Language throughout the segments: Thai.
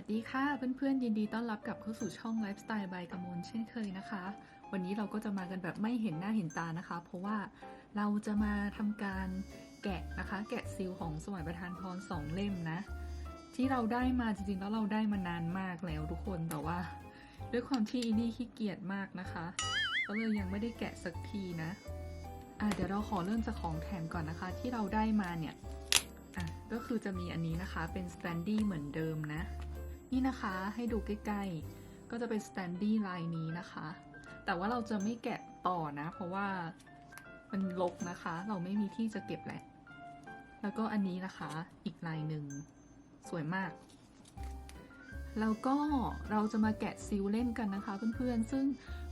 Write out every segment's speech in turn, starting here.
วัสดีค่ะเพื่อนๆ ยินดีต้อนรับกลับเข้าสู่ช่องไลฟ์สไตล์บายกมลเช่นเคยนะคะ วันนี้เราก็จะมากันแบบไม่เห็นหน้าเห็นตานะคะ เพราะว่าเราจะมาทำการแกะนะคะ แกะซิลของสมัยประธานพรสองเล่มนะ ที่เราได้มาจริงๆแล้วเราได้มานานมากแล้วทุกคนแต่ว่า ด้วยความที่อีนี่ขี้เกียจมากนะคะ ก็เลยยังไม่ได้แกะสักทีนะอะเดี๋ยวเราขอเริ่มจากของแถมก่อนนะคะ ที่เราได้มาเนี่ยอะก็คือจะมีอันนี้นะคะเป็น s t a n d y เหมือนเดิมนะ นี่นะคะให้ดูใกล้ๆ ก็จะเป็น s t a n d y ลายนี้นะคะ แต่ว่าเราจะไม่แกะต่อนะ เพราะว่ามันลกนะคะ เราไม่มีที่จะเก็บแหละ แล้วก็อันนี้นะคะอีกลายหนึ่งสวยมาก แล้วก็เราจะมาแกะซิลเล่นกันนะคะเพื่อนๆ ซึ่ง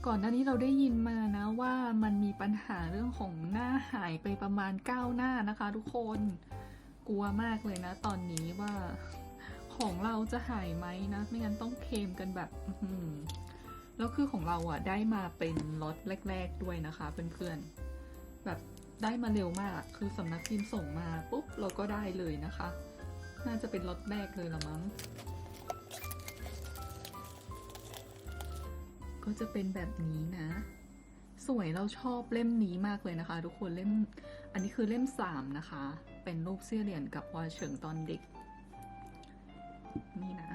ก่อนหน้านี้เราได้ยินมานะว่ามันมีปัญหาเรื่องของหน้าหายไปประมาณ 9 หน้านะคะ ทุกคน กลัวมากเลยนะ ตอนนี้ว่า ของเราจะหายไหมนะ ไม่งั้นต้องเคมกันแบบแล้วคือของเราอะ ได้มาเป็นล็อตแรก ๆด้วยนะคะ เพื่อนๆแบบได้มาเร็วมาก คือสำนักพิมพ์ส่งมาปุ๊บเราก็ได้เลยนะคะ น่าจะเป็นล็อตแรกเลยละมั้ง ก็จะเป็นแบบนี้นะ สวยเราชอบเล่มนี้มากเลยนะคะ ทุกคนเล่ม อันนี้คือเล่มสามนะคะ เป็นรูปเสี่ยเหรียญกับวาเฉิงตอนเด็ก นี่นะ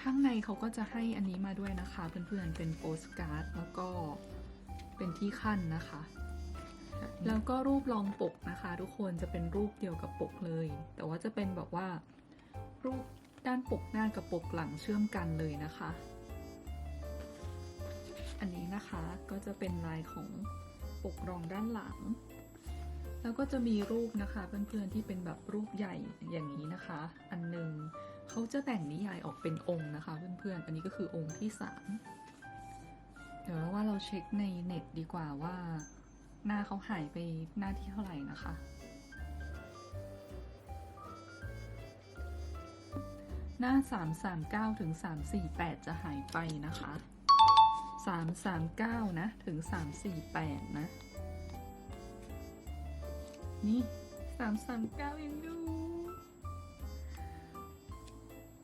ข้างในเขาก็จะให้อันนี้มาด้วยนะคะ เพื่อนๆ เป็นโปสการ์ดแล้วก็เป็นที่ขั้นนะคะ แล้วก็รูปรองปกนะคะ ทุกคนจะเป็นรูปเดียวกับปกเลย แต่ว่าจะเป็นแบบว่ารูปด้านปกหน้ากับปกหลังเชื่อมกันเลยนะคะ อันนี้นะคะก็จะเป็นลายของปกรองด้านหลัง แล้วก็จะมีรูปนะคะเพื่อนๆที่เป็นแบบรูปใหญ่อย่างนี้นะคะ อันหนึ่งเขาจะแต่งนิยายออกเป็นองค์นะคะเพื่อนๆอันนี้ก็คือองค์ที่สามเดี๋ยวเราว่าเราเช็คในเน็ตดีกว่าว่า หน้าเขาหายไปหน้าที่เท่าไหร่นะคะหน้า 339 ถึง 348 จะหายไปนะคะ 339 นะ ถึง 348 นะ นี่339ยังอยู่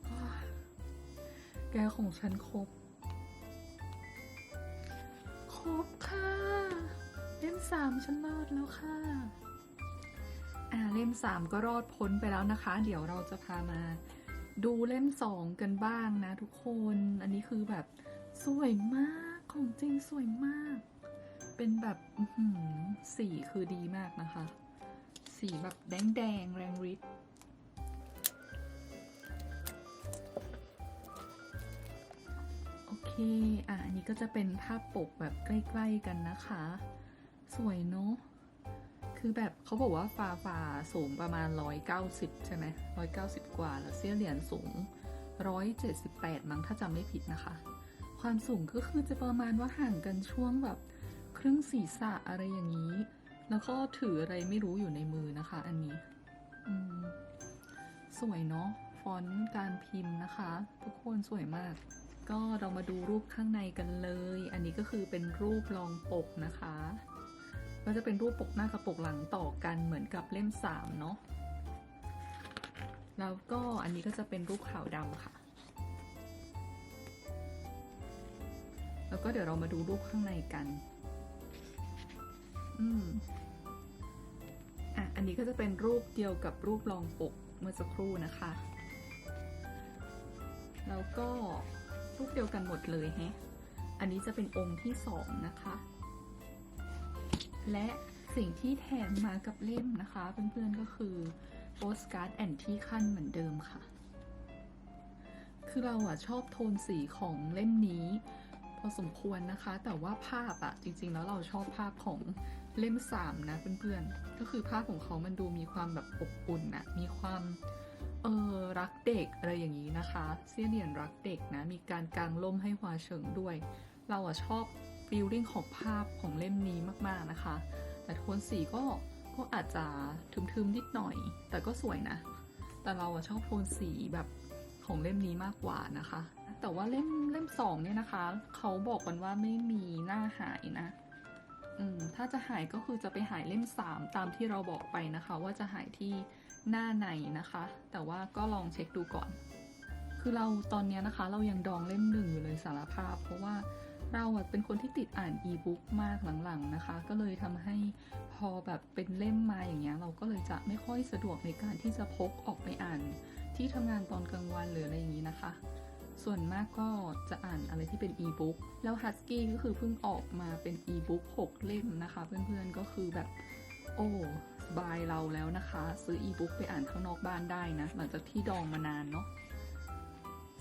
อ้าวแกของฉันครบ ครบค่ะ เล่มสามฉันรอดแล้วค่ะ อ่าเล่มสามก็รอดพ้นไปแล้วนะคะ เดี๋ยวเราจะพามาดูเล่มสองกันบ้างนะทุกคน อันนี้คือแบบสวยมาก ของจริงสวยมาก เป็นแบบสีคือดีมากนะคะ สีแบบแดงแดงแรงฤทธิ์โอเค อะ อันนี้ก็จะเป็นภาพปกแบบใกล้ๆกันนะคะ สวยเนาะคือแบบเขาบอกว่าฟาฟาสูงประมาณ 190 ใช่ไหม190 กว่า แล้วเสี้ยเหรียญสูง 178 มั้งถ้าจำไม่ผิดนะคะ ความสูงก็คือจะประมาณว่าห่างกันช่วงแบบครึ่งศีรษะอะไรอย่างนี้ แล้วก็ถืออะไรไม่รู้อยู่ในมือนะคะ อันนี้สวยเนาะฟอนต์การพิมพ์นะคะ ทุกคนสวยมาก ก็เรามาดูรูปข้างในกันเลย อันนี้ก็คือเป็นรูปรองปกนะคะก็จะเป็นรูปปกหน้ากับปกหลังต่อกันเหมือนกับเล่มสามเนาะแล้วก็อันนี้ก็จะเป็นรูปขาวดำค่ะ แล้วก็เดี๋ยวเรามาดูรูปข้างในกัน อืมอะอันนี้ก็จะเป็นรูปเดียวกับรูปรองปกเมื่อสักครู่นะคะ แล้วก็รูปเดียวกันหมดเลยแฮะ อันนี้จะเป็นองค์ที่สองนะคะ และสิ่งที่แถมมากับเล่มนะคะ เพื่อนๆก็คือโปสการ์ดแอนที่ขั้นเหมือนเดิมค่ะ คือเราอะชอบโทนสีของเล่มนี้ พอสมควรนะคะ แต่ว่าภาพอะจริงๆแล้วเราชอบภาพของ เล่มสามนะเพื่อนๆ ก็คือภาพของเขามันดูมีความแบบอบอุ่นอะมีความเออรักเด็กอะไรอย่างนี้นะคะเสี้ยเหรียญรักเด็กนะ มีการกางล่มให้หวาเฉิงด้วย เราอะชอบฟีลลิ่งของภาพของเล่มนี้มากๆนะคะ แต่โทนสีก็ก็อาจจะทึมๆนิดหน่อย แต่ก็สวยนะ แต่เราอะชอบโทนสีแบบของเล่มนี้มากกว่านะคะ แต่ว่าเล่มเล่มสองเนี่ยนะคะ เขาบอกกันว่าไม่มีหน้าหายนะ อืมถ้าจะหายก็คือจะไปหายเล่มสามตามที่เราบอกไปนะคะ ว่าจะหายที่หน้าในนะคะ แต่ว่าก็ลองเช็คดูก่อน คือเราตอนเนี้ยนะคะ เรายังดองเล่มหนึ่งอยู่เลยสารภาพ เพราะว่าเราเป็นคนที่ติดอ่านอีบุ๊กมากหลังๆนะคะ ก็เลยทำให้พอแบบเป็นเล่มมาอย่างเงี้ย เราก็เลยจะไม่ค่อยสะดวกในการที่จะพกออกไปอ่าน ที่ทำงานตอนกลางวันหรืออะไรอย่างนี้นะคะ ส่วนมากก็จะอ่านอะไรที่เป็นอีบุ๊กแล้ว Husky ก็คือเพิ่งออกมาเป็นอีบุ๊ก6เล่มนะคะ เพื่อนๆก็คือแบบโอ้สบายเราแล้วนะคะ ซื้ออีบุ๊กไปอ่านข้างนอกบ้านได้นะ หลังจากที่ดองมานานเนาะ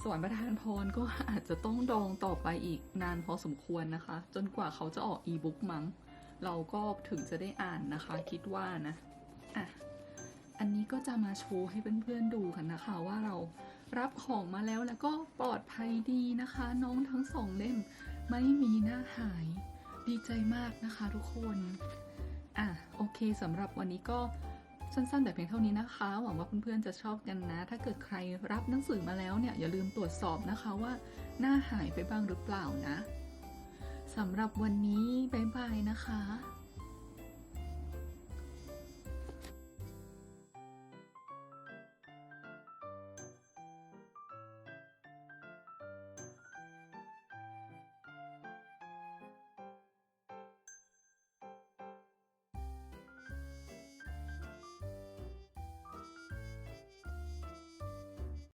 ส่วนประธานพรก็อาจจะต้องดองต่อไปอีกนานพอสมควรนะคะ จนกว่าเขาจะออกอีบุ๊กมั้ง เราก็ถึงจะได้อ่านนะคะ คิดว่านะอะอันนี้ก็จะมาโชว์ให้เพื่อนๆดูกันนะคะ ว่าเรา รับของมาแล้วแล้วก็ปลอดภัยดีนะคะ น้องทั้งสองเล่มไม่มีหน้าหายดีใจมากนะคะทุกคนอะโอเคสำหรับวันนี้ก็สั้นๆ แต่เพียงเท่านี้นะคะ หวังว่าเพื่อนๆจะชอบกันนะ ถ้าเกิดใครรับหนังสือมาแล้วเนี่ย อย่าลืมตรวจสอบนะคะว่าหน้าหายไปบ้างหรือเปล่านะสำหรับวันนี้ บ๊ายบายนะคะ